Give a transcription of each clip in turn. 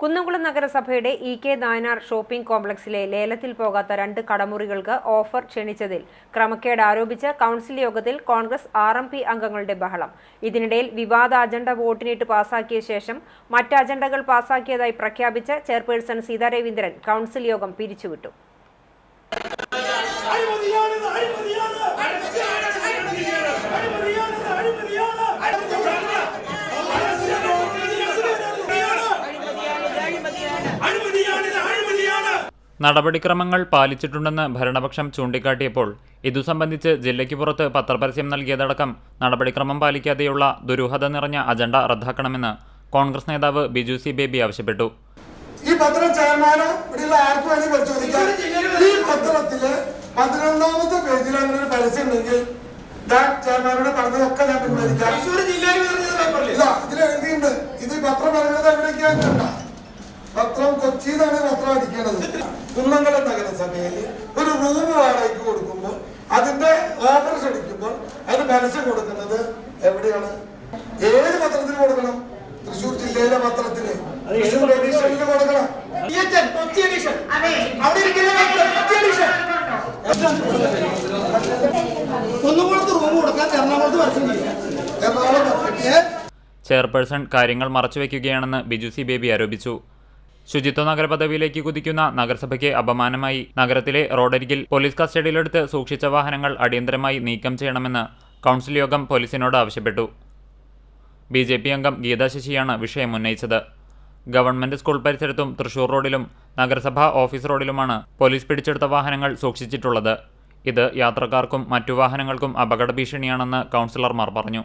കുന്നംകുളം നഗരസഭയുടെ E K Nayanar shopping കോംപ്ലക്സിലെ ലേലത്തിൽ പോകാത്ത രണ്ട് കടമുറികൾക്ക് ഓഫർ ക്ഷണിച്ചതിൽ ക്രമക്കേട് ആരോപിച്ച് കൗൺസിൽ യോഗത്തിൽ കോൺഗ്രസ് ആർ എം പി അംഗങ്ങളുടെ ബഹളം. ഇതിനിടയിൽ വിവാദ അജണ്ട വോട്ടിനിട്ട് പാസാക്കിയ ശേഷം മറ്റ് അജണ്ടകൾ പാസാക്കിയതായി പ്രഖ്യാപിച്ച് ചെയർപേഴ്സൺ സീതാ രവീന്ദ്രൻ കൗൺസിൽ യോഗം പിരിച്ചുവിട്ടു. നടപടിക്രമങ്ങൾ പാലിച്ചിട്ടുണ്ടെന്ന് ഭരണപക്ഷം ചൂണ്ടിക്കാട്ടിയപ്പോൾ ഇതു സംബന്ധിച്ച് ജില്ലയ്ക്ക് പുറത്ത് പത്രപരസ്യം നൽകിയതടക്കം നടപടിക്രമം പാലിക്കാതെയുള്ള ദുരൂഹത നിറഞ്ഞ അജണ്ട റദ്ദാക്കണമെന്ന് കോൺഗ്രസ് നേതാവ് ബിജു സി ബേബി ആവശ്യപ്പെട്ടു. ഈ പത്രം ചെയർമാനോ ഇവിടെയുള്ള ആർക്കും വേണമെങ്കിൽ പരിശോധിക്കാം. ഈ പത്രത്തിൽ പതിനൊന്നാമത്തെ പേജിൽ അങ്ങനെ ഒരു പരസ്യം ഉണ്ടെങ്കിൽ ഞാൻ ചെയർമാനോട് പറഞ്ഞതൊക്കെ ഞാൻ പിൻവലിക്കാം. ഇല്ല ഇതിൽ എഴുതിയിട്ടുണ്ട്. ഇത് ഈ പത്രം പറയുന്നത് എവിടേക്കാണ് കൊച്ചിയിലാണ് പത്രം അടിക്കേണ്ടത്. കുന്നംകുളം നഗരസഭയിൽ ഒരു റൂം വാടകയ്ക്ക് കൊടുക്കുമ്പോൾ അതിന്റെ ഓഫീസ് അടിക്കുമ്പോൾ അതിന് പരസ്യം കൊടുക്കുന്നത് എവിടെയാണ്? ഏത് പത്രത്തിന് കൊടുക്കണം? തൃശ്ശൂർ ജില്ലയിലെ പത്രത്തിന്. തൃശ്ശൂർ എഡിഷനിൽ കൊടുക്കണം. കുന്നുകുളത്ത് റൂം കൊടുക്കാൻ എറണാകുളത്ത് പരസ്യം ചെയ്യാം എറണാകുളം പത്രത്തിന് ചെയർപേഴ്സൺ കാര്യങ്ങൾ മറച്ചുവെക്കുകയാണെന്ന് ബിജു സി ബേബി ആരോപിച്ചു. ശുചിത്വ നഗര പദവിയിലേക്ക് കുതിക്കുന്ന നഗരസഭയ്ക്ക് അപമാനമായി. നഗരത്തിലെ റോഡരികിൽ പോലീസ് കസ്റ്റഡിയിലെടുത്ത് സൂക്ഷിച്ച വാഹനങ്ങൾ അടിയന്തരമായി നീക്കം ചെയ്യണമെന്ന് കൗൺസിൽ യോഗം പോലീസിനോട് ആവശ്യപ്പെട്ടു. ബി ജെ പി അംഗം ഗീതാ ശശിയാണ് വിഷയം ഉന്നയിച്ചത്. ഗവൺമെന്റ് സ്കൂൾ പരിസരത്തും തൃശൂർ റോഡിലും നഗരസഭാ ഓഫീസ് റോഡിലുമാണ് പോലീസ് പിടിച്ചെടുത്ത വാഹനങ്ങൾ സൂക്ഷിച്ചിട്ടുള്ളത്. ഇത് യാത്രക്കാർക്കും മറ്റു വാഹനങ്ങൾക്കും അപകട ഭീഷണിയാണെന്ന് കൗൺസിലർമാർ പറഞ്ഞു.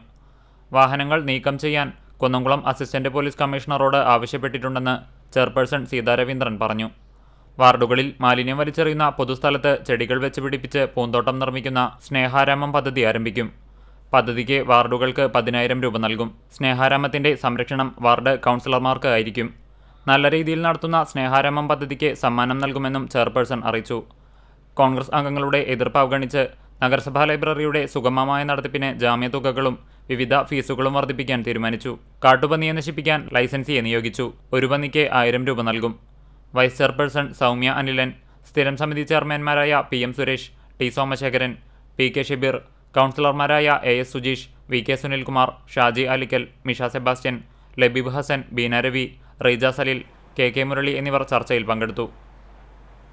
വാഹനങ്ങൾ നീക്കം ചെയ്യാൻ കുന്നംകുളം അസിസ്റ്റന്റ് പോലീസ് കമ്മീഷണറോട് ആവശ്യപ്പെട്ടിട്ടുണ്ടെന്ന് ചെയർപേഴ്സൺ സീതാരവീന്ദ്രൻ പറഞ്ഞു. വാർഡുകളിൽ മാലിന്യം വലിച്ചെറിയുന്ന പൊതുസ്ഥലത്ത് ചെടികൾ വെച്ച് പിടിപ്പിച്ച് പൂന്തോട്ടം നിർമ്മിക്കുന്ന സ്നേഹാരാമം പദ്ധതി ആരംഭിക്കും. പദ്ധതിക്ക് വാർഡുകൾക്ക് പതിനായിരം രൂപ നൽകും. സ്നേഹാരാമത്തിന്റെ സംരക്ഷണം വാർഡ് കൗൺസിലർമാർക്ക് ആയിരിക്കും. നല്ല രീതിയിൽ നടത്തുന്ന സ്നേഹാരാമം പദ്ധതിക്ക് സമ്മാനം നൽകുമെന്നും ചെയർപേഴ്സൺ അറിയിച്ചു. കോൺഗ്രസ് അംഗങ്ങളുടെ എതിർപ്പ് അവഗണിച്ച് നഗരസഭാ ലൈബ്രറിയുടെ സുഗമമായ നടത്തിപ്പിന് ജാമ്യതുകകളും വിവിധ ഫീസുകളും വർദ്ധിപ്പിക്കാൻ തീരുമാനിച്ചു. കാട്ടുപന്നിയെ നശിപ്പിക്കാൻ ലൈസൻസിയെ നിയോഗിച്ചു. ഒരു പന്നിക്ക് ആയിരം രൂപ നൽകും. വൈസ് ചെയർപേഴ്സൺ സൗമ്യ അനിലൻ സ്ഥിരം സമിതി ചെയർമാൻമാരായ P M Suresh T Somasekharan P K Shibir കൗൺസിലർമാരായ A S Sujeesh V K Sunilkumar Shaji Alikkal Misha Sebastian Labeeb Hasan Beena Ravi Reeja Saleel K K Murali എന്നിവർ ചർച്ചയിൽ പങ്കെടുത്തു.